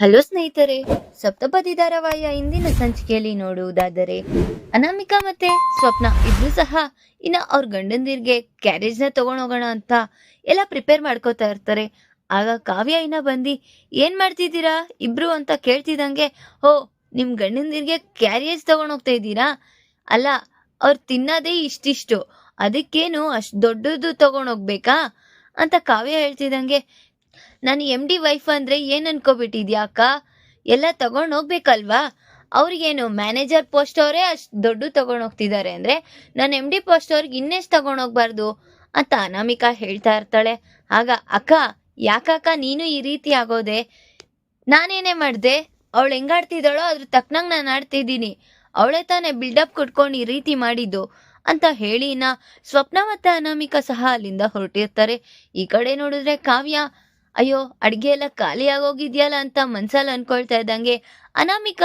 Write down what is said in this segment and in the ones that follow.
Hello ಸ್ನೇಹಿತರೆ ಸಪ್ತಪದಿ ಧಾರಾವಾಹಿಯ ಇಂದಿನ ಸಂಚಿಕೆಯಲ್ಲಿ ನೋಡುವುದಾದರೆ, ಅನಾಮಿಕಾ ಮತ್ತೆ ಸ್ವಪ್ನ ಇಬ್ರು ಸಹ ಇನ್ನ ಅವ್ರ ಗಂಡಂದಿರ್ಗೆ ಕ್ಯಾರೇಜ್ನ ತಗೊಂಡೋಗೋಣ ಅಂತ ಎಲ್ಲ ಪ್ರಿಪೇರ್ ಮಾಡ್ಕೋತಾ ಇರ್ತಾರೆ. ಆಗ ಕಾವ್ಯ ಇನ್ನ ಬಂದು, ಏನ್ ಮಾಡ್ತಿದ್ದೀರಾ? ಇಬ್ರು ಅಂತ ಕೇಳ್ತಿದಂಗೆ ಓ, ನಿಮ್ ಗಂಡಂದಿರ್ಗೆ ಕ್ಯಾರೇಜ್ ತಗೊಂಡೋಗ್ತಾ ಇದ್ದೀರಾ? ಅಲ್ಲ, ಅವ್ರು ತಿನ್ನೋದೇ ಇಷ್ಟಿಷ್ಟು, ಅದಕ್ಕೇನು ಅಷ್ಟು ದೊಡ್ಡದು ತಗೊಂಡೋಗ್ಬೇಕಾ? ಅಂತ ಕಾವ್ಯ ಹೇಳ್ತಿದಂಗೆ ನಾನು ಎಂ ಡಿ ವೈಫ್ ಅಂದ್ರೆ ಏನ್ ಅನ್ಕೋಬಿಟ್ಟಿದ್ಯಾ ಅಕ್ಕ? ಎಲ್ಲ ತಗೊಂಡ್ ಹೋಗ್ಬೇಕಲ್ವಾ? ಅವ್ರಿಗೇನು ಮ್ಯಾನೇಜರ್ ಪೋಸ್ಟ್ ಅವರೇ ಅಷ್ಟು ದೊಡ್ಡ ತಗೊಂಡ್ ಹೋಗ್ತಿದ್ದಾರೆ ಅಂದ್ರೆ ನಾನು ಎಂ ಡಿ ಪೋಸ್ಟ್ ಅವ್ರಿಗೆ ಇನ್ನೆಷ್ಟು ತಗೊಂಡ್ ಹೋಗ್ಬಾರ್ದು ಅಂತ ಅನಾಮಿಕಾ ಹೇಳ್ತಾ ಇರ್ತಾಳೆ. ಆಗ, ಅಕ್ಕ, ಯಾಕಕ್ಕ ನೀನು ಈ ರೀತಿ ಆಗೋದೆ? ನಾನೇನೇ ಮಾಡಿದೆ? ಅವಳು ಹೆಂಗಾಡ್ತಿದ್ದಾಳೋ ಅದ್ರ ತಕ್ಕನಂಗೆ ನಾನು ಆಡ್ತಿದ್ದೀನಿ. ಅವಳೇ ತಾನೇ ಬಿಲ್ಡಪ್ ಕೊಟ್ಕೊಂಡು ಈ ರೀತಿ ಮಾಡಿದ್ದು ಅಂತ ಹೇಳಿ ನಾ ಸ್ವಪ್ನ ಮತ್ತೆ ಅನಾಮಿಕಾ ಸಹ ಅಲ್ಲಿಂದ ಹೊರಟಿರ್ತಾರೆ. ಈ ಕಡೆ ನೋಡಿದ್ರೆ ಕಾವ್ಯ ಅಯ್ಯೋ, ಅಡಿಗೆ ಎಲ್ಲ ಖಾಲಿ ಅಂತ ಮನ್ಸಲ್ಲಿ ಅನ್ಕೊಳ್ತಾ ಇದ್ದಂಗೆ ಅನಾಮಿಕ.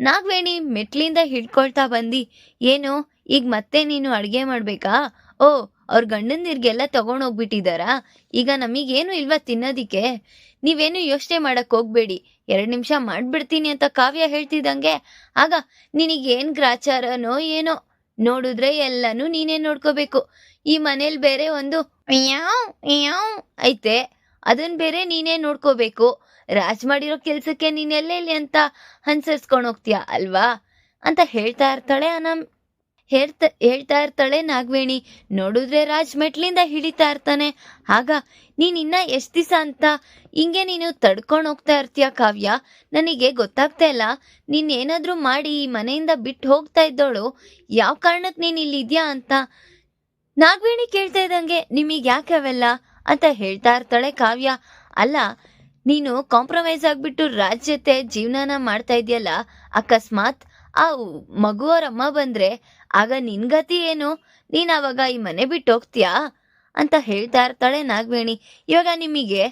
ನಾಗವೇಣಿ ಮೆಟ್ಲಿಂದ ಹಿಡ್ಕೊಳ್ತಾ ಬಂದಿ. ಏನು, ಈಗ ಮತ್ತೆ ನೀನು ಅಡಿಗೆ ಮಾಡ್ಬೇಕಾ? ಓ, ಅವ್ರ ಗಂಡಂದಿರ್ಗೆಲ್ಲ ತಗೊಂಡೋಗ್ಬಿಟ್ಟಿದಾರಾ ಈಗ ನಮಗೇನು ಇಲ್ವಾ ತಿನ್ನೋದಿಕ್ಕೆ? ನೀವೇನು ಯೋಚನೆ ಮಾಡಕ್ ಹೋಗ್ಬೇಡಿ. ಎರಡು ನಿಮಿಷ ಮಾಡ್ಬಿಡ್ತೀನಿ ಅಂತ ಕಾವ್ಯ ಹೇಳ್ತಿದ್ದಂಗೆ. ಆಗ ನಿನಗೇನ್ ಗ್ರಾಚಾರನೋ ಏನೋ ನೋಡಿದ್ರೆ ಎಲ್ಲನೂ ನೀನೇ ನೋಡ್ಕೋಬೇಕು. ಈ ಮನೇಲಿ ಬೇರೆ ಒಂದು ಯಾವ್ ಐತೆ. ಅದನ್ ಬೇರೆ ನೀನೇ ನೋಡ್ಕೋಬೇಕು. ರಾಜ್ ಮಾಡಿರೋ ಕೆಲ್ಸಕ್ಕೆ ನೀನೆಲ್ಲೆಲ್ಲಿ ಅಂತ ಅನ್ಸರ್ಸ್ಕೊಂಡ್ ಹೋಗ್ತೀಯ, ಅಲ್ವಾ? ಅಂತ ಹೇಳ್ತಾ ಇರ್ತಾಳೆ ಅನಾಮ್. ಹೇಳ್ತಾ ಹೇಳ್ತಾ ಇರ್ತಾಳೆ ನಾಗವೇಣಿ. ನೋಡಿದ್ರೆ ರಾಜ್ ಮೆಟ್ಲಿಂದ ಹಿಡಿತಾ ಇರ್ತಾನೆ. ಆಗ ನೀನಿನ್ನ ಎಷ್ಟು ದಿವಸ ಅಂತ? ಹಿಂಗೆ ನೀನು ತಡ್ಕೊಂಡು ಹೋಗ್ತಾ ಇರ್ತೀಯ ಕಾವ್ಯ? ನನಗೆ ಗೊತ್ತಾಗ್ತಾ ಇಲ್ಲ. ನೀನ್ ಏನಾದ್ರೂ ಮಾಡಿ ಈ ಮನೆಯಿಂದ ಬಿಟ್ಟು ಹೋಗ್ತಾ ಇದ್ದೋಳು. ಯಾವ ಕಾರಣಕ್ಕೆ ನೀನು ಇಲ್ಲಿ ಇದ್ಯಾ ಅಂತ? ನಾಗವೇಣಿ ಕೇಳ್ತಾ ಇದ್ದಂಗೆ, ನಿಮಗೆ ಯಾಕೆ ಅವೆಲ್ಲ? ಅಂತ ಹೇಳ್ತಾ ಇರ್ತಾಳೆ ಕಾವ್ಯ. ಅಲ್ಲ, ನೀನು ಕಾಂಪ್ರಮೈಸ್ ಆಗಿಬಿಟ್ಟು ರಾಜ್ ಜೊತೆ ಜೀವನನ ಮಾಡ್ತಾ ಇದೆಯಲ್ಲ, ಅಕಸ್ಮಾತ್ ಆ ಮಗುವರಮ್ಮ ಬಂದ್ರೆ ಆಗ ನಿನ್ ಗತಿ ಏನು? ನೀನ್ ಅವಾಗ ಈ ಮನೆ ಬಿಟ್ಟು ಹೋಗ್ತೀಯಾ? ಅಂತ ಹೇಳ್ತಾ ಇರ್ತಾಳೆ ನಾಗವೇಣಿ. ಇವಾಗ ನಿಮಗೆ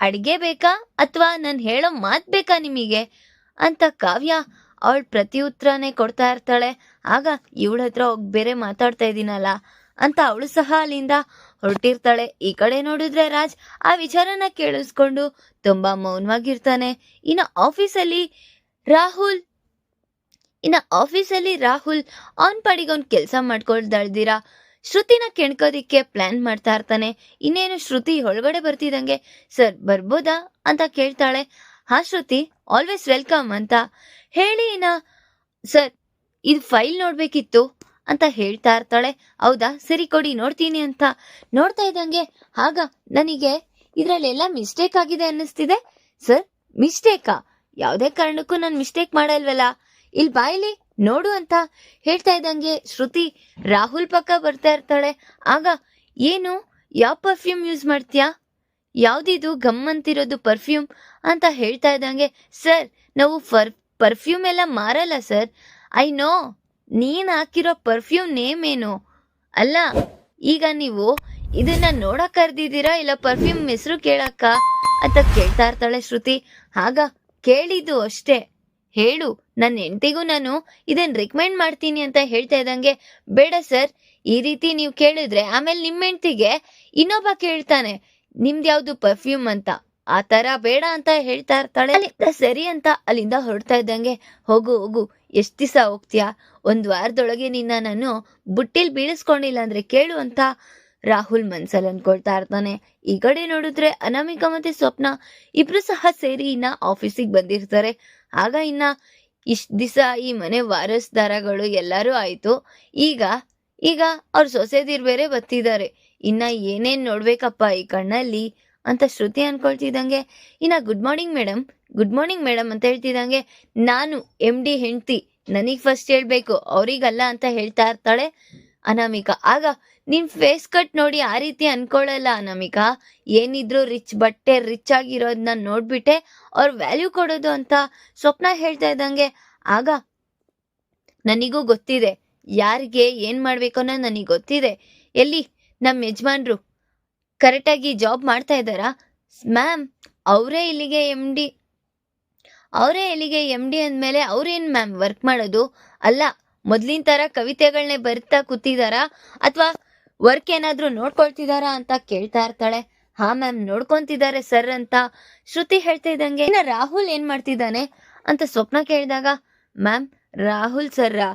ಅಡಿಗೆ ಬೇಕಾ? ಅಥವಾ ನಾನು ಹೇಳೋ ಮಾತ್ ಬೇಕಾ ನಿಮಗೆ? ಅಂತ ಕಾವ್ಯ ಅವಳ ಪ್ರತಿ ಉತ್ತರನೇ ಕೊಡ್ತಾ ಇರ್ತಾಳೆ. ಆಗ ಇವಳ ಹತ್ರ ಹೋಗಿ ಬೇರೆ ಮಾತಾಡ್ತಾ ಇದ್ದೀನಲ್ಲ ಅಂತ ಅವಳು ಸಹ ಅಲ್ಲಿಂದ ಹೊರಟಿರ್ತಾಳೆ. ಈ ಕಡೆ ನೋಡಿದ್ರೆ ರಾಜ್ ಆ ವಿಚಾರನ ಕೇಳಿಸ್ಕೊಂಡು ತುಂಬಾ ಮೌನವಾಗಿರ್ತಾನೆ. ಇನ್ನು ಆಫೀಸಲ್ಲಿ ರಾಹುಲ್ ಇನ್ನ ಆಫೀಸಲ್ಲಿ ರಾಹುಲ್ ಅವನ್ ಪಾಡಿಗೆ ಅವ್ನ್ ಕೆಲಸ ಮಾಡ್ಕೊಳ್ದಳ್ದಿರಾ. ಶ್ರುತಿನ ಕೆಣ್ಕೋದಿಕ್ಕೆ ಪ್ಲಾನ್ ಮಾಡ್ತಾ ಇರ್ತಾನೆ. ಇನ್ನೇನು ಶ್ರುತಿ ಒಳಗಡೆ ಬರ್ತಿದಂಗೆ, ಸರ್, ಬರ್ಬೋದಾ? ಅಂತ ಕೇಳ್ತಾಳೆ. ಹಾ, ಶ್ರುತಿ ಆಲ್ವೇಸ್ ವೆಲ್ಕಮ್ ಅಂತ. ಹೇಳಿ ಇನ್ನ, ಸರ್, ಇದು ಫೈಲ್ ನೋಡ್ಬೇಕಿತ್ತು ಅಂತ ಹೇಳ್ತಾ ಇರ್ತಾಳೆ. ಹೌದಾ, ಸರಿ ಕೊಡಿ, ನೋಡ್ತೀನಿ ಅಂತ. ನೋಡ್ತಾ ಇದ್ದಂಗೆ, ಆಗ, ನನಗೆ ಇದರಲ್ಲೆಲ್ಲ ಮಿಸ್ಟೇಕ್ ಆಗಿದೆ ಅನ್ನಿಸ್ತಿದೆ? ಸರ್ ಮಿಸ್ಟೇಕಾ ಯಾವುದೇ ಕಾರಣಕ್ಕೂ ನಾನು ಮಿಸ್ಟೇಕ್ ಮಾಡಲ್ವಲ್ಲ? ಇಲ್ಲಿ ಬಾಯಲ್ಲಿ ನೋಡು ಅಂತ ಹೇಳ್ತಾ ಇದ್ದಂಗೆ ಶ್ರುತಿ ರಾಹುಲ್ ಪಕ್ಕ ಬರ್ತಾ ಇರ್ತಾಳೆ. ಆಗ, ಏನು, ಯಾವ ಪರ್ಫ್ಯೂಮ್ ಯೂಸ್ ಮಾಡ್ತೀಯಾ? ಯಾವ್ದಿದು ಗಮ್ ಅಂತಿರೋದು ಪರ್ಫ್ಯೂಮ್ ಅಂತ ಹೇಳ್ತಾ ಇದ್ದಂಗೆ, ಸರ್, ನಾವು ಫರ್ ಪರ್ಫ್ಯೂಮ್ ಎಲ್ಲ ಮಾರಲ್ಲ, ಸರ್. ಐ ನೋ, ನೀನ್ ಹಾಕಿರೋ ಪರ್ಫ್ಯೂಮ್ ನೇಮ್ ಏನು? ಅಲ್ಲ, ಈಗ ನೀವು ಇದನ್ನ ನೋಡಕ್ ಕರ್ದಿದ್ದೀರಾ? ಇಲ್ಲ ಪರ್ಫ್ಯೂಮ್ ಹೆಸರು ಕೇಳಕ್ಕ? ಅಂತ ಕೇಳ್ತಾ ಇರ್ತಾಳೆ ಶ್ರುತಿ. ಆಗ ಕೇಳಿದ್ದು ಅಷ್ಟೇ. ಹೇಳು ನನ್ನ ಹೆಂಡತಿಗೂ ನಾನು ಇದನ್ನ ರಿಕಮೆಂಡ್ ಮಾಡ್ತೀನಿ ಅಂತ ಹೇಳ್ತಾ ಇದ್ದಂಗೆ, ಬೇಡ ಸರ್, ಈ ರೀತಿ ನೀವು ಕೇಳಿದ್ರೆ ಆಮೇಲೆ ನಿಮ್ಮ ಹೆಂಡತಿಗೆ ಇನ್ನೊಬ್ಬ ಕೇಳ್ತಾನೆ, ನಿಮ್ದು ಯಾವುದು ಪರ್ಫ್ಯೂಮ್ ಅಂತ. ಆ ತರ ಬೇಡ ಅಂತ ಹೇಳ್ತಾ ಇರ್ತಾಳೆ ಸರಿ ಅಂತ ಅಲ್ಲಿಂದ ಹೊರಡ್ತಾ ಇದ್ದಂಗೆ, ಹೋಗು ಹೋಗು, ಎಷ್ಟು ದಿವಸ ಹೋಗ್ತೀಯಾ? ಒಂದ್ ವಾರದೊಳಗೆ ನಿನ್ನ ನಾನು ಬುಟ್ಟಿಲ್ ಬೀಳಿಸ್ಕೊಂಡಿಲ್ಲ ಅಂದ್ರೆ ಕೇಳು ಅಂತ ರಾಹುಲ್ ಮನ್ಸಲ್ಲಿ ಅನ್ಕೊಳ್ತಾ ಇರ್ತಾನೆ. ಈ ಕಡೆ ನೋಡಿದ್ರೆ ಅನಾಮಿಕಾ ಮತ್ತೆ ಸ್ವಪ್ನ ಇಬ್ರು ಸಹ ಸೇರಿ ಇನ್ನ ಆಫೀಸಿಗೆ ಬಂದಿರ್ತಾರೆ. ಆಗ ಇನ್ನ ಇಷ್ಟ ದಿವಸ ಈ ಮನೆ ವಾರಸ್ದಾರಗಳು ಎಲ್ಲರೂ ಆಯ್ತು. ಈಗ ಈಗ ಅವ್ರ ಸೊಸೆದಿರ್ ಬೇರೆ ಬತ್ತಿದ್ದಾರೆ ಇನ್ನ ಏನೇನ್ ನೋಡ್ಬೇಕಪ್ಪ ಈ ಕಣ್ಣಲ್ಲಿ ಅಂತ ಶ್ರುತಿ ಅನ್ಕೊಳ್ತಿದ್ದಂಗೆ, ಇನ್ನ good morning madam good morning madam ಅಂತ ಹೇಳ್ತಿದ್ದಂಗೆ, ನಾನು ಎಂ ಡಿ ಹೆಂಡ್ತಿ, ನನಗ್ ಫಸ್ಟ್ ಹೇಳ್ಬೇಕು, ಅವ್ರಿಗಲ್ಲ ಅಂತ ಹೇಳ್ತಾ ಇರ್ತಾಳೆ. ಅನಾಮಿಕಾ. ಆಗ ನಿನ್ ಫೇಸ್ ಕಟ್ ನೋಡಿ ಆ ರೀತಿ ಅನ್ಕೊಳ್ಳಲ್ಲ ಅನಾಮಿಕಾ. ಏನಿದ್ರು ರಿಚ್ ಬಟ್ಟೆ ರಿಚ್ ಆಗಿರೋದನ್ನ ನೋಡ್ಬಿಟ್ಟೆ, ಅವ್ರ ವ್ಯಾಲ್ಯೂ ಕೊಡೋದು ಅಂತ ಸ್ವಪ್ನ ಹೇಳ್ತಾ ಇದ್ದಂಗೆ. ಆಗ ನನಗೂ ಗೊತ್ತಿದೆ. ಯಾರಿಗೆ ಏನ್ ಮಾಡಬೇಕು ಅನ್ನೋ ನನಗೆ ಗೊತ್ತಿದೆ. ಎಲ್ಲಿ? ನಮ್ಮ ಯಜಮಾನ್ರು. ಕರೆಕ್ಟಾಗಿ ಜಾಬ್ ಮಾಡ್ತಾ ಇದ್ದಾರಾ? ಮ್ಯಾಮ್ ಅವರೇ ಇಲ್ಲಿಗೆ ಎಂ ಡಿ ಅವರೇ ಇಲ್ಲಿಗೆ ಎಂ ಡಿ ಅಂದಮೇಲೆ ಅವ್ರೇನ್ ಮ್ಯಾಮ್ ವರ್ಕ್ ಮಾಡೋದು? ಅಲ್ಲ ಮೊದ್ಲಿನ ತರ ಕವಿತೆಗಳನ್ನೇ ಬರಿತಾ ಕೂತಿದಾರಾ? ಅಥವಾ ವರ್ಕ್ ಏನಾದ್ರೂ ನೋಡ್ಕೊಳ್ತಿದಾರಾ ಅಂತ ಕೇಳ್ತಾ ಇರ್ತಾಳೆ. ಹಾ ಮ್ಯಾಮ್, ನೋಡ್ಕೊಂತಿದ್ದಾರೆ ಸರ್ ಅಂತ ಶ್ರುತಿ ಹೇಳ್ತಾ ಇದ್ದಂಗೆ, ಇನ್ನ ರಾಹುಲ್ ಏನ್ ಮಾಡ್ತಿದ್ದಾನೆ ಅಂತ ಸ್ವಪ್ನ ಕೇಳಿದಾಗ, ಮ್ಯಾಮ್, ರಾಹುಲ್ ಸರ್ರಾ,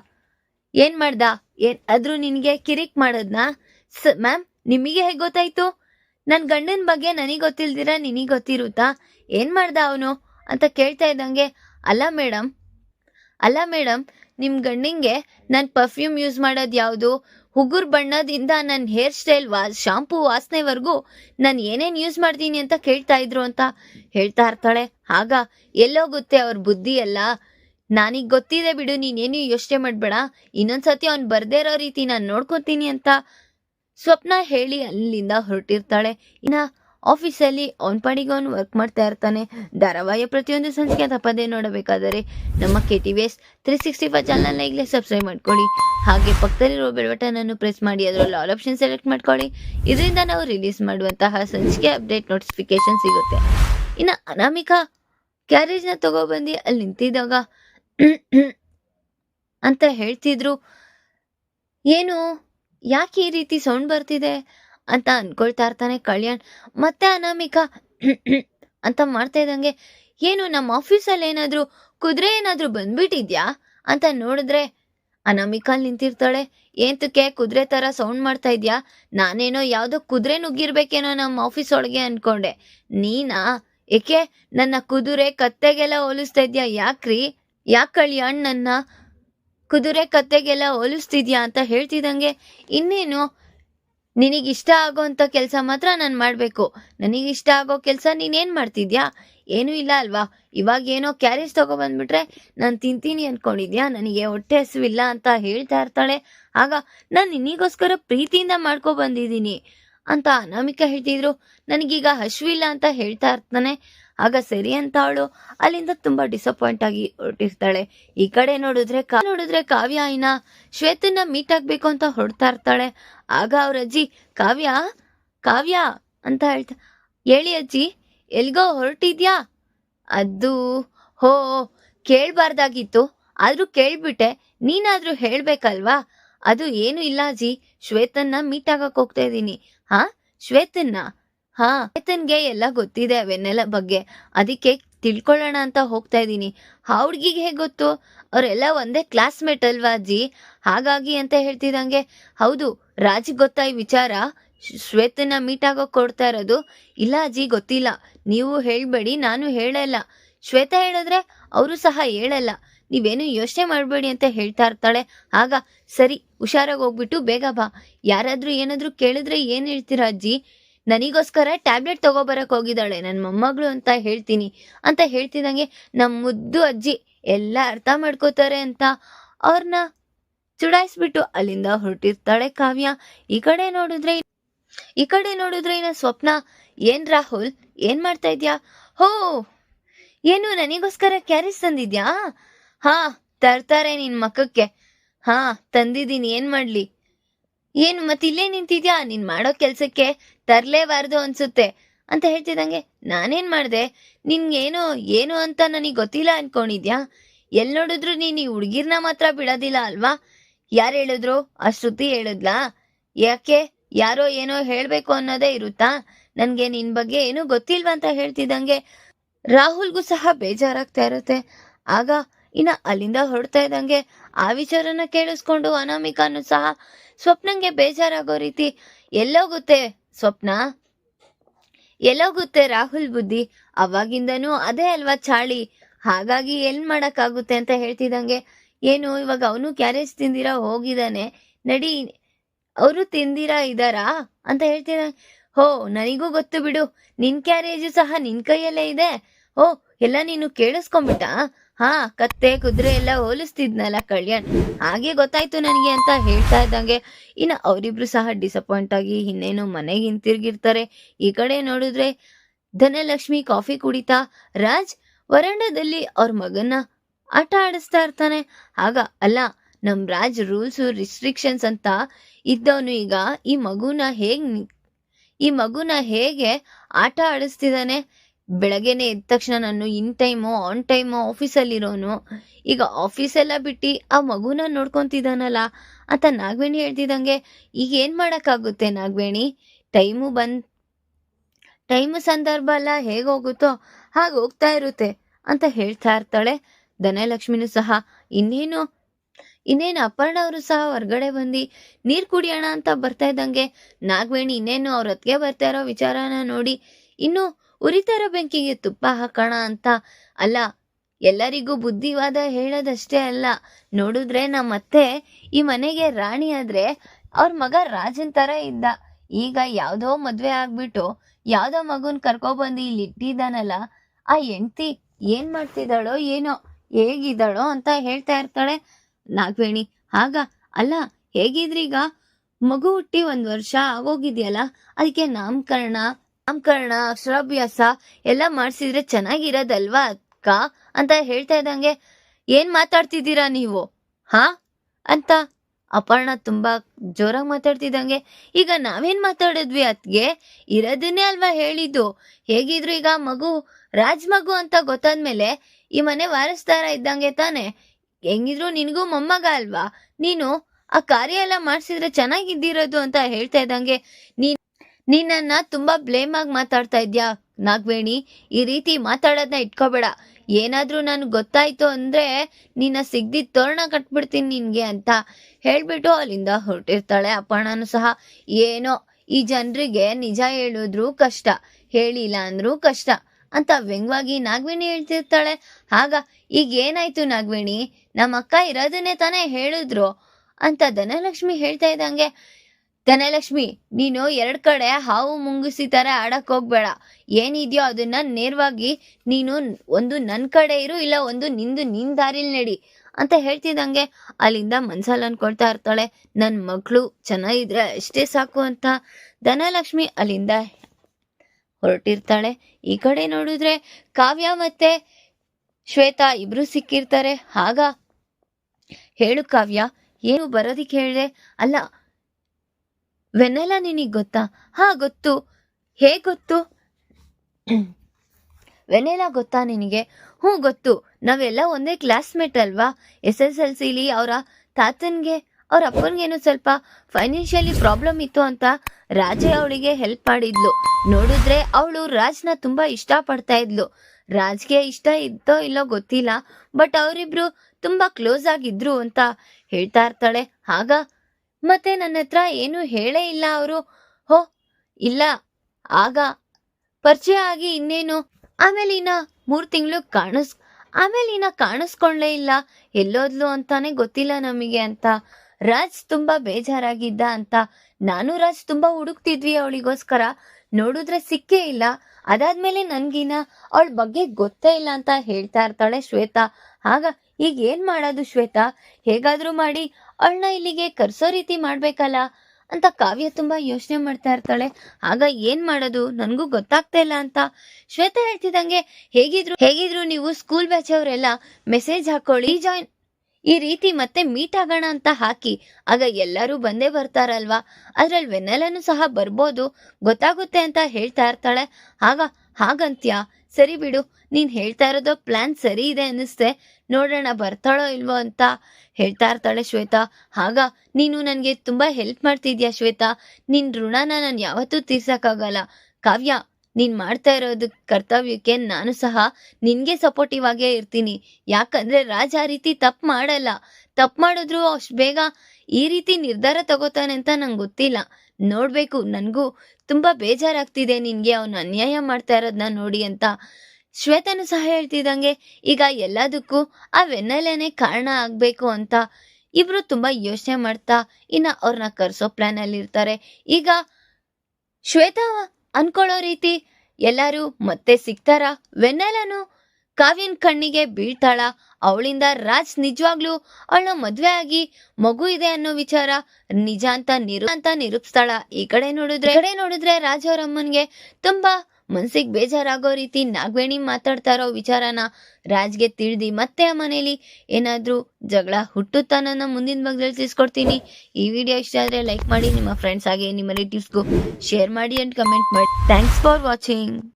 ಏನ್ ಮಾಡ್ದ? ಏನ್ ಆದ್ರೂ ನಿನ್ಗೆ ಕಿರಿಕ್ ಮಾಡೋದ್ನಾ? ಸ, ಮ್ಯಾಮ್, ನಿಮಗೆ ಹೇಗೆ ಗೊತ್ತಾಯ್ತು? ನನ್ನ ಗಂಡನ ಬಗ್ಗೆ ನನಗೆ ಗೊತ್ತಿಲ್ದಿರ ನಿನಗೆ ಗೊತ್ತಿರುತ್ತಾ? ಏನ್ ಮಾಡ್ದ ಅವನು? ಅಂತ ಕೇಳ್ತಾ ಇದ್ದಂಗೆ, ಅಲ್ಲ ಮೇಡಮ್ ಅಲ್ಲ ಮೇಡಮ್ ನಿಮ್ ಗಂಡಿಂಗೆ ನಾನು ಪರ್ಫ್ಯೂಮ್ ಯೂಸ್ ಮಾಡೋದು ಯಾವುದು? ಹುಗುರ್ ಬಣ್ಣದಿಂದ ನನ್ನ ಹೇರ್ ಸ್ಟೈಲ್ ವಾ ಶಾಂಪೂ ವಾಸನೆವರೆಗೂ ನಾನು ಏನೇನು ಯೂಸ್ ಮಾಡ್ತೀನಿ ಅಂತ ಕೇಳ್ತಾ ಇದ್ರು ಅಂತ ಹೇಳ್ತಾ ಇರ್ತಾಳೆ. ಆಗ ಎಲ್ಲೋಗುತ್ತೆ ಅವ್ರ ಬುದ್ಧಿ ಎಲ್ಲ. ನಾನೀಗ ಗೊತ್ತಿದೆ ಬಿಡು, ನೀನೇನು ಯೋಚನೆ ಮಾಡಬೇಡ. ಇನ್ನೊಂದ್ಸತಿ ಅವ್ನು ಬರ್ದೇ ಇರೋ ರೀತಿ ನಾನು ನೋಡ್ಕೊತೀನಿ ಅಂತ ಸ್ವಪ್ನ ಹೇಳಿ ಅಲ್ಲಿಂದ ಹೊರಟಿರ್ತಾಳೆ. ಇನ್ನ ಆಫೀಸಲ್ಲಿ ಅವನ ಪಾಡಿಗೆ ಅವನು ವರ್ಕ್ ಮಾಡ್ತಾ ಇರ್ತಾನೆ. ಧಾರಾವಾಹಿಯ ಪ್ರತಿಯೊಂದು ಸಂಚಿಕೆ ತಪ್ಪದೇ ನೋಡಬೇಕಾದರೆ ನಮ್ಮ K T V S three sixty five ಚಾನಲ್ನ ಈಗಲೇ ಸಬ್ಸ್ಕ್ರೈಬ್ ಮಾಡ್ಕೊಳ್ಳಿ. ಹಾಗೆ ಪಕ್ಕದಲ್ಲಿರೋ ಬೆಲ್ ಬಟನ್ ಅನ್ನು ಪ್ರೆಸ್ ಮಾಡಿ, ಅದರಲ್ಲಿ ಆಲ್ ಆಪ್ಷನ್ ಸೆಲೆಕ್ಟ್ ಮಾಡ್ಕೊಳ್ಳಿ. ಇದರಿಂದ ನಾವು ರಿಲೀಸ್ ಮಾಡುವಂತಹ ಸಂಚಿಕೆ ಅಪ್ಡೇಟ್ ನೋಟಿಫಿಕೇಶನ್ ಸಿಗುತ್ತೆ. ಇನ್ನು ಅನಾಮಿಕಾ ಕ್ಯಾರೇಜ್ನ ತಗೊಬಂದು ಅಲ್ಲಿ ನಿಂತಿದ್ದಾಗ ಅಂತ ಹೇಳ್ತಿದ್ರು. ಏನು? ಯಾಕೆ ಈ ರೀತಿ ಸೌಂಡ್ ಬರ್ತಿದೆ? ಅಂತ ಅನ್ಕೊಳ್ತಾ ಇರ್ತಾನೆ ಕಲ್ಯಾಣ್. ಮತ್ತೆ ಅನಾಮಿಕಾ ಅಂತ ಮಾಡ್ತಾ ಇದ್ದಂಗೆ, ಏನು ನಮ್ಮ ಆಫೀಸಲ್ಲಿ ಏನಾದ್ರು ಕುದುರೆ ಏನಾದರೂ ಬಂದ್ಬಿಟ್ಟಿದ್ಯಾ ಅಂತ ನೋಡಿದ್ರೆ ಅನಾಮಿಕಾ ಅಲ್ಲಿ ನಿಂತಿರ್ತಾಳೆ. ಏಂತಕ್ಕೆ ಕುದುರೆ ತರ ಸೌಂಡ್ ಮಾಡ್ತಾ ಇದ್ಯಾ? ನಾನೇನೋ ಯಾವುದೋ ಕುದುರೆ ನುಗ್ಗಿರ್ಬೇಕೇನೋ ನಮ್ಮ ಆಫೀಸ್ ಒಳಗೆ ಅನ್ಕೊಂಡೆ. ನೀನಾ? ಏಕೆ ನನ್ನ ಕುದುರೆ ಕತ್ತೆಗೆಲ್ಲ ಹೋಲಿಸ್ತಾ ಇದ್ಯಾ? ಯಾಕ್ರಿ? ಯಾಕೆ ಕಲ್ಯಾಣ್ ನನ್ನ ಕುದುರೆ ಕತ್ತೆಗೆಲ್ಲ ಹೋಲಿಸ್ತಿದ್ಯಾ? ಅಂತ ಹೇಳ್ತಿದ್ದಂಗೆ, ಇನ್ನೇನು? ನಿನಗಿಷ್ಟ ಆಗೋಂಥ ಕೆಲಸ ಮಾತ್ರ ನಾನು ಮಾಡಬೇಕು. ನನಗಿಷ್ಟ ಆಗೋ ಕೆಲಸ ನೀನೇನು ಮಾಡ್ತಿದ್ಯಾ? ಏನೂ ಇಲ್ಲ ಅಲ್ವಾ? ಇವಾಗ ಏನೋ ಕ್ಯಾರೇಜ್ ತಗೊಬಂದ್ಬಿಟ್ರೆ ನಾನು ತಿಂತೀನಿ ಅಂದ್ಕೊಂಡಿದ್ಯಾ ನನಗೆ ಹೊಟ್ಟೆ ಹಸಿವಿಲ್ಲ ಅಂತ ಹೇಳ್ತಾ ಇರ್ತಾಳೆ. ಆಗ ನಾನು ನಿನಗೋಸ್ಕರ ಪ್ರೀತಿಯಿಂದ ಮಾಡ್ಕೊ ಬಂದಿದ್ದೀನಿ. ಅಂತ ಅನಾಮಿಕಾ ಹೇಳ್ತಿದ್ರು. ನನಗೀಗ ಹಸಿವಿಲ್ಲ ಅಂತ ಹೇಳ್ತಾ ಇರ್ತಾನೆ. ಆಗ ಸರಿ ಅಂತ ಅವಳು ಅಲ್ಲಿಂದ ತುಂಬಾ ಡಿಸಪಾಯಿಂಟ್ ಆಗಿ ಹೊರಟಿರ್ತಾಳೆ. ಈ ಕಡೆ ನೋಡಿದ್ರೆ ಕಾ ನೋಡಿದ್ರೆ ಕಾವ್ಯ ಇನ್ನ ಶ್ವೇತನ್ನ ಮೀಟ್ ಆಗ್ಬೇಕು ಅಂತ ಹೊರಡ್ತಾ ಇರ್ತಾಳೆ. ಆಗ ಅವ್ರ ಅಜ್ಜಿ, ಕಾವ್ಯ ಕಾವ್ಯ ಅಂತ ಹೇಳ್ತಾ ಹೇಳಿ ಅಜ್ಜಿ, ಎಲ್ಗೋ ಹೊರಟಿದ್ಯಾ? ಅದು, ಹೋ, ಕೇಳ್ಬಾರ್ದಾಗಿತ್ತು. ಆದ್ರೂ ಕೇಳ್ಬಿಟ್ಟೆ. ನೀನಾದ್ರೂ ಹೇಳ್ಬೇಕಲ್ವಾ? ಅದು ಏನು ಇಲ್ಲ ಅಜ್ಜಿ. ಶ್ವೇತನ್ನ ಮೀಟ್ ಆಗಕ್ ಹೋಗ್ತಾ ಇದ್ದೀನಿ. ಹಾ, ಶ್ವೇತನ್ನ? ಹಾ ಚೇತನ್ಗೆ ಎಲ್ಲ ಗೊತ್ತಿದೆ ಅವೆನ್ನೆಲ್ಲ ಬಗ್ಗೆ. ಅದಕ್ಕೆ ತಿಳ್ಕೊಳ್ಳೋಣ ಅಂತ ಹೋಗ್ತಾ ಇದ್ದೀನಿ. ಆ ಹುಡ್ಗಿಗೆ ಹೇಗೆ ಗೊತ್ತು? ಅವರೆಲ್ಲ ಒಂದೇ ಕ್ಲಾಸ್ಮೇಟ್ ಅಲ್ವಾ ಅಜ್ಜಿ? ಹಾಗಾಗಿ ಅಂತ ಹೇಳ್ತಿದಂಗೆ ಹೌದು, ರಾಜ್ ಗೊತ್ತಾ ಈ ವಿಚಾರ? ಶ್ವೇತನ ಮೀಟ್ ಆಗೋಕ್ ಕೊಡ್ತಾ ಇರೋದು? ಇಲ್ಲ ಅಜ್ಜಿ, ಗೊತ್ತಿಲ್ಲ. ನೀವು ಹೇಳ್ಬೇಡಿ, ನಾನು ಹೇಳಲ್ಲ ಶ್ವೇತ ಹೇಳಿದ್ರೆ ಅವರು ಸಹ ಹೇಳಲ್ಲ ನೀವೇನು ಯೋಚನೆ ಮಾಡಬೇಡಿ ಅಂತ ಹೇಳ್ತಾ ಇರ್ತಾಳೆ. ಆಗ, ಸರಿ, ಹುಷಾರಾಗಿ ಹೋಗ್ಬಿಟ್ಟು ಬೇಗ ಬಾ. ಯಾರಾದ್ರೂ ಏನಾದ್ರೂ ಕೇಳಿದ್ರೆ ಏನು ಹೇಳ್ತೀರಾ ಅಜ್ಜಿ? ನನಗೋಸ್ಕರ ಟ್ಯಾಬ್ಲೆಟ್ ತಗೋಬರಕ್ ಹೋಗಿದ್ದಾಳೆ. ನನ್ನ ಮೊಮ್ಮಗಳು ಅಂತ ಹೇಳ್ತೀನಿ. ಅಂತ ಹೇಳ್ತಿದಂಗೆ ನಮ್ಮ ಮುದ್ದು ಅಜ್ಜಿ ಎಲ್ಲ ಅರ್ಥ ಮಾಡ್ಕೋತಾರೆ ಅಂತ ಅವ್ರನ್ನ ಚುಡಾಯಿಸ್ಬಿಟ್ಟು ಅಲ್ಲಿಂದ ಹೊರಟಿರ್ತಾಳೆ ಕಾವ್ಯ. ಈ ಕಡೆ ನೋಡಿದ್ರೆ ಈ ಕಡೆ ನೋಡಿದ್ರೆ ಇನ್ನ ಸ್ವಪ್ನ, ಏನ್ ರಾಹುಲ್, ಏನ್ ಮಾಡ್ತಾ ಇದ್ಯಾ? ಹೋ, ಏನು ನನಗೋಸ್ಕರ ಕ್ಯಾರೇಜ್ ತಂದಿದ್ಯಾ? ಹಾ, ತರ್ತಾರೆ ನಿನ್ ಮಕ್ಕಕ್ಕೆ. ಹಾ, ತಂದಿದ್ದೀನಿ, ಏನ್ ಮಾಡ್ಲಿ? ಏನು, ಮತ್ತೆ ಇಲ್ಲೇ ನಿಂತಿದ್ಯಾ? ನೀನ್ ಮಾಡೋ ಕೆಲ್ಸಕ್ಕೆ ತರ್ಲೇಬಾರ್ದು ಅನ್ಸುತ್ತೆ. ಅಂತ ಹೇಳ್ತಿದಂಗೆ ನಾನೇನ್ ಮಾಡ್ದೆ? ನಿನ್ಗೇನು, ಏನು ಅಂತ ನನಗೆ ಗೊತ್ತಿಲ್ಲ ಅನ್ಕೊಂಡಿದ್ಯಾ? ಎಲ್ ನೋಡಿದ್ರು ನೀನ್ ಈ ಹುಡ್ಗಿರ್ನ ಮಾತ್ರ ಬಿಡೋದಿಲ್ಲ ಅಲ್ವಾ? ಯಾರು ಹೇಳಿದ್ರು? ಆ ಶ್ರುತಿ ಹೇಳಿದ್ಲಾ? ಯಾಕೆ? ಯಾರೋ ಏನೋ ಹೇಳ್ಬೇಕು ಅನ್ನೋದೇ ಇರುತ್ತಾ? ನನ್ಗೆ ನಿನ್ ಬಗ್ಗೆ ಏನೂ ಗೊತ್ತಿಲ್ವಾ ಅಂತ ಹೇಳ್ತಿದ್ದಂಗೆ, ರಾಹುಲ್ಗೂ ಸಹ ಬೇಜಾರಾಗ್ತಾ ಇರುತ್ತೆ. ಆಗ ಇನ್ನ ಅಲ್ಲಿಂದ ಹೊರಡ್ತಾ ಇದ್ದಂಗೆ ಆ ವಿಚಾರನ ಕೇಳಿಸ್ಕೊಂಡು ಅನಾಮಿಕಾನು ಸಹ ಸ್ವಪ್ನಂಗೆ ಬೇಜಾರಾಗೋ ರೀತಿ, ಎಲ್ಲೋಗುತ್ತೆ ಸ್ವಪ್ನ? ಎಲ್ಲೋಗುತ್ತೆ ರಾಹುಲ್ ಬುದ್ಧಿ? ಅವಾಗಿಂದನೂ ಅದೇ ಅಲ್ವಾ ಚಾಳಿ? ಹಾಗಾಗಿ ಎಲ್ ಮಾಡಕ್ಕಾಗುತ್ತೆ ಅಂತ ಹೇಳ್ತಿದ್ದಂಗೆ, ಏನು ಇವಾಗ ಅವನು ಕ್ಯಾರೇಜ್ ತಿಂದಿರಾ, ಹೋಗಿದ್ದಾನೆ? ನಡಿ, ಅವರು ತಿಂದಿರಾ, ಇದಾರಾ? ಅಂತ ಹೇಳ್ತಿದ್ದ, ಹೋ, ನನಗೂ ಗೊತ್ತು ಬಿಡು, ನಿನ್ ಕ್ಯಾರೇಜು ಸಹ ನಿನ್ ಕೈಯಲ್ಲೇ ಇದೆ. ಓ ಎಲ್ಲ ನೀನು ಕೇಳಿಸ್ಕೊಂಬಿಟ್ಟ ಹಾ, ಕತ್ತೆ, ಕುದುರೆ ಎಲ್ಲ ಹೋಲಿಸ್ತಿದ್ನಲ್ಲ ಕಲ್ಯಾಣ್. ಹಾಗೆ ಗೊತ್ತಾಯ್ತು ನನಗೆ ಅಂತ ಹೇಳ್ತಾ ಇದ್ದಂಗೆ. ಇನ್ನು ಅವರಿಬ್ರು ಸಹ ಡಿಸಪಾಯಿಂಟ್ ಆಗಿ ಇನ್ನೇನು ಮನೆಗೆ ಹಿಂತಿರ್ಗಿರ್ತಾರೆ. ಈ ಕಡೆ ನೋಡಿದ್ರೆ ಧನಲಕ್ಷ್ಮಿ ಕಾಫಿ ಕುಡಿತಾ, ರಾಜ್ ವರಂಡದಲ್ಲಿ ಅವ್ರ ಮಗನ ಆಟ ಆಡಿಸ್ತಾ ಇರ್ತಾನೆ. ಆಗ, ಅಲ್ಲ, ನಮ್ ರಾಜ್ ರೂಲ್ಸ್ ರಿಸ್ಟ್ರಿಕ್ಷನ್ಸ್ ಅಂತ ಇದ್ದವನು ಈಗ ಈ ಮಗುನ ಹೇಗ್ ಈ ಮಗುನ ಹೇಗೆ ಆಟ ಆಡಿಸ್ತಿದ್ದಾನೆ ಬೆಳಗ್ಗೆನೆ ಎದ್ದ ತಕ್ಷಣ ನಾನು ಇನ್ ಟೈಮು, ಆನ್ ಟೈಮು ಆಫೀಸಲ್ಲಿರೋನು. ಈಗ ಆಫೀಸೆಲ್ಲ ಬಿಟ್ಟು ಆ ಮಗುನ ನೋಡ್ಕೊತಿದ್ದಾನಲ್ಲ ಅಂತ ನಾಗವೇಣಿ ಹೇಳ್ತಿದ್ದಂಗೆ, ಈಗ ಏನು ಮಾಡಕ್ಕಾಗುತ್ತೆ ನಾಗವೇಣಿ? ಟೈಮು ಬಂದ್, ಟೈಮು ಸಂದರ್ಭ ಎಲ್ಲ ಹೇಗೋಗುತ್ತೋ ಹಾಗೆ ಹೋಗ್ತಾ ಇರುತ್ತೆ, ಅಂತ ಹೇಳ್ತಾ ಇರ್ತಾಳೆ. ಧನಲಕ್ಷ್ಮಿನೂ ಸಹ, ಇನ್ನೇನು ಇನ್ನೇನು ಅಪರ್ಣ ಅವರು ಸಹ ಹೊರ್ಗಡೆ ಬಂದು ನೀರು ಕುಡಿಯೋಣ ಅಂತ ಬರ್ತಾ ಇದ್ದಂಗೆ, ನಾಗವೇಣಿ ಇನ್ನೇನು ಅವ್ರ ಹೊತ್ತಿಗೆ ಬರ್ತಾ ಇರೋ ವಿಚಾರನ ನೋಡಿ, ಇನ್ನು ಉರಿತಾ ಇರೋ ಬೆಂಕಿಗೆ ತುಪ್ಪ ಹಾಕೋಣ ಅಂತ. ಅಲ್ಲ, ಎಲ್ಲರಿಗೂ ಬುದ್ಧಿವಾದ ಹೇಳೋದಷ್ಟೇ ಅಲ್ಲ. ನೋಡಿದ್ರೆ ನಮ್ಮ ಅತ್ತೆ ಈ ಮನೆಗೆ ರಾಣಿ ಆದ್ರೆ ಅವ್ರ ಮಗ ರಾಜನ್ ತರ ಇದ್ದ. ಈಗ ಯಾವ್ದೋ ಮದ್ವೆ ಆಗ್ಬಿಟ್ಟು ಯಾವ್ದೋ ಮಗುನ್ ಕರ್ಕೊಬಂದು ಇಲ್ಲಿ ಇಟ್ಟಿದ್ದಾನಲ್ಲ, ಆ ಹೆಂಡ್ತಿ ಏನ್ ಮಾಡ್ತಿದ್ದಾಳೋ ಏನೋ, ಹೇಗಿದ್ದಾಳೋ ಅಂತ ಹೇಳ್ತಾ ಇರ್ತಾಳೆ. ನಾಗವೇಣಿ ಆಗ ಅಲ್ಲ, ಹೇಗಿದ್ರೀಗ? ಮಗು ಹುಟ್ಟಿ ಒಂದ್ ವರ್ಷ ಆಗೋಗಿದೆಯಲ್ಲ, ಅದಕ್ಕೆ ನಾಮಕರಣ ನಾಮಕರಣ ಅಕ್ಷರಾಭ್ಯಾಸ ಎಲ್ಲ ಮಾಡ್ಸಿದ್ರೆ ಚೆನ್ನಾಗಿರೋದಲ್ವಾ ಅಕ್ಕ? ಅಂತ ಹೇಳ್ತಾ ಇದ್ದಂಗೆ, ಏನ್ ಮಾತಾಡ್ತಿದ್ದೀರಾ ನೀವು? ಹಾ? ಅಂತ ಅಪರ್ಣ ತುಂಬಾ ಜೋರಾಗಿ ಮಾತಾಡ್ತಿದ್ದಂಗೆ, ಈಗ ನಾವೇನ್ ಮಾತಾಡಿದ್ವಿ ಅತ್ಗೆ ಇರೋದನ್ನೇ ಅಲ್ವಾ ಹೇಳಿದ್ದು? ಹೇಗಿದ್ರು ಈಗ ಮಗು, ರಾಜ್ ಮಗು ಅಂತ ಗೊತ್ತಾದ್ಮೇಲೆ ಈ ಮನೆ ವಾರಸ್ತಾರ ಇದ್ದಂಗೆ ತಾನೆ? ಹೆಂಗಿದ್ರು ನಿನಗೂ ಮೊಮ್ಮಗ ಅಲ್ವಾ? ನೀನು ಆ ಕಾರ್ಯ ಎಲ್ಲ ಮಾಡ್ಸಿದ್ರೆ ಚೆನ್ನಾಗಿದ್ದಿರೋದು ಅಂತ ಹೇಳ್ತಾ ಇದ್ದಂಗೆ, ನೀನ್ ನೀನನ್ನ ತುಂಬಾ ಬ್ಲೇಮ್ ಆಗಿ ಮಾತಾಡ್ತಾ ಇದ್ಯಾ ನಾಗವೇಣಿ? ಈ ರೀತಿ ಮಾತಾಡೋದನ್ನ ಇಟ್ಕೋಬೇಡ. ಏನಾದ್ರೂ ನಾನು ಗೊತ್ತಾಯ್ತು ಅಂದ್ರೆ ನಿನ್ನ ಸಿಗ್ದಿದ್ ತೋರಣ ಕಟ್ಬಿಡ್ತೀನಿ ನಿನ್ಗೆ ಅಂತ ಹೇಳ್ಬಿಟ್ಟು ಅಲ್ಲಿಂದ ಹೊರಟಿರ್ತಾಳೆ ಅಪ್ಪಣ್ಣನು ಸಹ. ಏನೋ, ಈ ಜನರಿಗೆ ನಿಜ ಹೇಳಿದ್ರು ಕಷ್ಟ, ಹೇಳಿಲ್ಲ ಅಂದ್ರೂ ಕಷ್ಟ ಅಂತ ವ್ಯಂಗ್ಯವಾಗಿ ನಾಗವೇಣಿ ಹೇಳ್ತಿರ್ತಾಳೆ. ಆಗ ಈಗ ಏನಾಯ್ತು ನಾಗವೇಣಿ? ನಮ್ಮ ಅಕ್ಕ ಇರೋದನ್ನೇ ತಾನೇ ಹೇಳಿದ್ರು ಅಂತ ಧನಲಕ್ಷ್ಮಿ ಹೇಳ್ತಾ ಇದ್ದಂಗೆ. ಧನಲಕ್ಷ್ಮಿ, ನೀನು ಎರಡ್ ಕಡೆ ಹಾವು ಮುಂಗುಸಿ ತರ ಆಡಕ್ ಹೋಗ್ಬೇಡ. ಏನಿದ್ಯೋ ಅದನ್ನ ನೇರವಾಗಿ ನೀನು ಒಂದು ನನ್ ಕಡೆ ಇರು, ಇಲ್ಲ ಒಂದು ನಿಂದು ನಿನ್ ದಾರಿಲ್ ನಡಿ ಅಂತ ಹೇಳ್ತಿದ್ದಂಗೆ ಅಲ್ಲಿಂದ ಮನ್ಸಲ್ಲಿ ಅನ್ಕೊಳ್ತಾ ಇರ್ತಾಳೆ. ನನ್ ಮಗಳು ಚೆನ್ನಾಗಿದ್ರೆ ಅಷ್ಟೇ ಸಾಕು ಅಂತ ಧನಲಕ್ಷ್ಮಿ ಅಲ್ಲಿಂದ ಹೊರಟಿರ್ತಾಳೆ. ಈ ಕಡೆ ನೋಡಿದ್ರೆ ಕಾವ್ಯ ಮತ್ತೆ ಶ್ವೇತಾ ಇಬ್ರು ಸಿಕ್ಕಿರ್ತಾರೆ. ಆಗ ಹೇಳು ಕಾವ್ಯ, ಏನು ಬರೋದಿಕ್ಕೆ ಹೇಳಿದೆ? ಅಲ್ಲ ವೆನ್ನೆಲ್ಲ ನಿನಗೆ ಗೊತ್ತಾ? ಹಾ, ಗೊತ್ತು. ಹೇಗ್ ಗೊತ್ತು? ವೆನೆಲ್ಲ ಗೊತ್ತಾ ನಿನಗೆ? ಹ್ಞೂ, ಗೊತ್ತು. ನಾವೆಲ್ಲ ಒಂದೇ ಕ್ಲಾಸ್ಮೇಟ್ ಅಲ್ವಾ? ಎಸ್ ಎಸ್ ಎಲ್ ಸಿಲಿ ಅವರ ತಾತನಿಗೆ, ಅವ್ರ ಅಪ್ಪನಿಗೇನು ಸ್ವಲ್ಪ ಫೈನಾನ್ಷಿಯಲಿ ಪ್ರಾಬ್ಲಮ್ ಇತ್ತು ಅಂತ ರಾಜೇ ಅವಳಿಗೆ ಹೆಲ್ಪ್ ಮಾಡಿದ್ಲು. ನೋಡಿದ್ರೆ ಅವಳು ರಾಜ್ನ ತುಂಬ ಇಷ್ಟಪಡ್ತಾ ಇದ್ಲು. ರಾಜ್ಗೆ ಇಷ್ಟ ಇದ್ದೋ ಇಲ್ಲೋ ಗೊತ್ತಿಲ್ಲ, ಬಟ್ ಅವರಿಬ್ರು ತುಂಬ ಕ್ಲೋಸ್ ಆಗಿದ್ರು ಅಂತ ಹೇಳ್ತಾ ಇರ್ತಾಳೆ. ಆಗ ಮತ್ತೆ ನನ್ನ ಹತ್ರ ಏನು ಹೇಳೇ ಇಲ್ಲ ಅವರು. ಹೋ, ಇಲ್ಲ. ಆಗ. ಪರಿಚಯ ಆಗಿ ಇನ್ನೇನು? ಆಮೇಲೆ ಇನ್ನ ಮೂರ್ ತಿಂಗಳು ಕಾಣಿಸ್, ಆಮೇಲೆ ಇನ್ನ ಕಾಣಿಸ್ಕೊಳ್ಲೇ ಇಲ್ಲ. ಎಲ್ಲೋದ್ಲು ಅಂತಾನೆ ಗೊತ್ತಿಲ್ಲ ನಮಗೆ ಅಂತ. ರಾಜ್ ತುಂಬಾ ಬೇಜಾರಾಗಿದ್ದ ಅಂತ. ನಾನು ರಾಜ್ ತುಂಬಾ ಹುಡುಕ್ತಿದ್ವಿ ಅವಳಿಗೋಸ್ಕರ. ನೋಡಿದ್ರೆ ಸಿಕ್ಕೇ ಇಲ್ಲ. ಅದಾದ್ಮೇಲೆ ನನ್ಗಿನ ಅವಳ ಬಗ್ಗೆ ಗೊತ್ತೇ ಇಲ್ಲ ಅಂತ ಹೇಳ್ತಾ ಇರ್ತಾಳೆ ಶ್ವೇತಾ. ಆಗ ಈಗ ಏನ್ ಮಾಡೋದು ಶ್ವೇತಾ? ಹೇಗಾದ್ರೂ ಮಾಡಿ ಅವಳನ್ನ ಇಲ್ಲಿಗೆ ಕರ್ಸೋ ರೀತಿ ಮಾಡ್ಬೇಕಲ್ಲ ಅಂತ ಕಾವ್ಯ ತುಂಬಾ ಯೋಚನೆ ಮಾಡ್ತಾ ಇರ್ತಾಳೆ. ಆಗ ಏನ್ ಮಾಡೋದು? ನನ್ಗೂ ಗೊತ್ತಾಗ್ತಾ ಇಲ್ಲ ಅಂತ ಶ್ವೇತಾ ಹೇಳ್ತಿದಂಗೆ ಹೇಗಿದ್ರು ಹೇಗಿದ್ರು ನೀವು ಸ್ಕೂಲ್ ಬ್ಯಾಚ್ ಅವರೆಲ್ಲ ಮೆಸೇಜ್ ಹಾಕೊಳ್ಳಿ ಜಾಯಿನ್ ಈ ರೀತಿ ಮತ್ತೆ ಮೀಟ್ ಆಗೋಣ ಅಂತ ಹಾಕಿ. ಆಗ ಎಲ್ಲರೂ ಬಂದೇ ಬರ್ತಾರಲ್ವಾ? ಅದ್ರಲ್ಲಿ ವೆನ್ನೆಲನು ಸಹ ಬರ್ಬೋದು. ಗೊತ್ತಾಗುತ್ತೆ ಅಂತ ಹೇಳ್ತಾ ಇರ್ತಾಳೆ. ಆಗ, ಹಾಗಂತ್ಯಾ? ಸರಿ ಬಿಡು. ನೀನ್ ಹೇಳ್ತಾ ಇರೋದು ಪ್ಲಾನ್ ಸರಿ ಇದೆ ಅನ್ನಿಸ್ತೆ. ನೋಡೋಣ ಬರ್ತಾಳೋ ಇಲ್ವೋ ಅಂತ ಹೇಳ್ತಾ ಇರ್ತಾಳೆ ಶ್ವೇತಾ. ಆಗ, ನೀನು ನನಗೆ ತುಂಬಾ ಹೆಲ್ಪ್ ಮಾಡ್ತಿದ್ಯಾ ಶ್ವೇತಾ? ನಿನ್ ಋಣನ ನಾನು ಯಾವತ್ತೂ ತೀರ್ಸಕ್ಕಾಗಲ್ಲ. ಕಾವ್ಯ, ನೀನ್ ಮಾಡ್ತಾ ಇರೋದು ಕರ್ತವ್ಯಕ್ಕೆ ನಾನು ಸಹ ನಿನ್ಗೆ ಸಪೋರ್ಟಿವ್ ಆಗೇ ಇರ್ತೀನಿ. ಯಾಕಂದ್ರೆ ರಾಜ ಆ ರೀತಿ ತಪ್ಪು ಮಾಡಲ್ಲ. ತಪ್ಪು ಮಾಡಿದ್ರು ಅಷ್ಟು ಬೇಗ ಈ ರೀತಿ ನಿರ್ಧಾರ ತಗೋತಾನೆ ಅಂತ ನಂಗೆ ಗೊತ್ತಿಲ್ಲ. ನೋಡ್ಬೇಕು, ನನಗೂ ತುಂಬಾ ಬೇಜಾರಾಗ್ತಿದೆ ನಿನ್ಗೆ ಅವನು ಅನ್ಯಾಯ ಮಾಡ್ತಾ ಇರೋದನ್ನ ನೋಡಿ ಅಂತ. ಶ್ವೇತನು ಸಹ ಹೇಳ್ತಿದ್ದಂಗೆ, ಈಗ ಎಲ್ಲದಕ್ಕೂ ಆ ವೆನ್ನಲೆನೆ ಕಾರಣ ಆಗ್ಬೇಕು ಅಂತ. ಇಬ್ರು ತುಂಬಾ ಯೋಚನೆ ಮಾಡ್ತಾ ಇನ್ನ ಅವ್ರನ್ನ ಕರ್ಸೋ ಪ್ಲಾನ್ ಅಲ್ಲಿ ಇರ್ತಾರೆ ಈಗ ಶ್ವೇತ ಅನ್ಕೊಳ್ಳೋ ರೀತಿ ಎಲ್ಲರೂ ಮತ್ತೆ ಸಿಗ್ತಾರ? ವೆನ್ನೆಲನು ಕಾವ್ಯನ್ ಕಣ್ಣಿಗೆ ಬೀಳ್ತಾಳ. ಅವಳಿಂದ ರಾಜ್ ನಿಜವಾಗ್ಲೂ ಅವಳ ಮದ್ವೆ ಆಗಿ ಮಗು ಇದೆ ಅನ್ನೋ ವಿಚಾರ ನಿಜ ಅಂತ ನಿರು ಅಂತ ನಿರೂಪಿಸ್ತಾಳ. ಈ ಕಡೆ ನೋಡಿದ್ರೆ ಕಡೆ ನೋಡಿದ್ರೆ ರಾಜ್ ಅವರ ಅಮ್ಮನ್ಗೆ ತುಂಬಾ ಮನ್ಸಿಗೆ ಬೇಜಾರಾಗೋ ರೀತಿ ನಾಗವೇಣಿ ಮಾತಾಡ್ತಾ ಇರೋ ವಿಚಾರನ ರಾಜ್ಗೆ ತಿಳಿದಿ ಮತ್ತೆ ಆ ಮನೇಲಿ ಏನಾದರೂ ಜಗಳ ಹುಟ್ಟುತ್ತಾ ಮುಂದಿನ ಭಾಗದಲ್ಲಿ ತಿಳಿಸ್ಕೊಡ್ತೀನಿ. ಈ ವಿಡಿಯೋ ಇಷ್ಟ ಆದರೆ ಲೈಕ್ ಮಾಡಿ, ನಿಮ್ಮ ಫ್ರೆಂಡ್ಸ್ ಹಾಗೆ ನಿಮ್ಮ ರಿಲೇಟಿವ್ಸ್ಗೂ ಶೇರ್ ಮಾಡಿ ಅಂಡ್ ಕಮೆಂಟ್ ಮಾಡಿ. Thanks for watching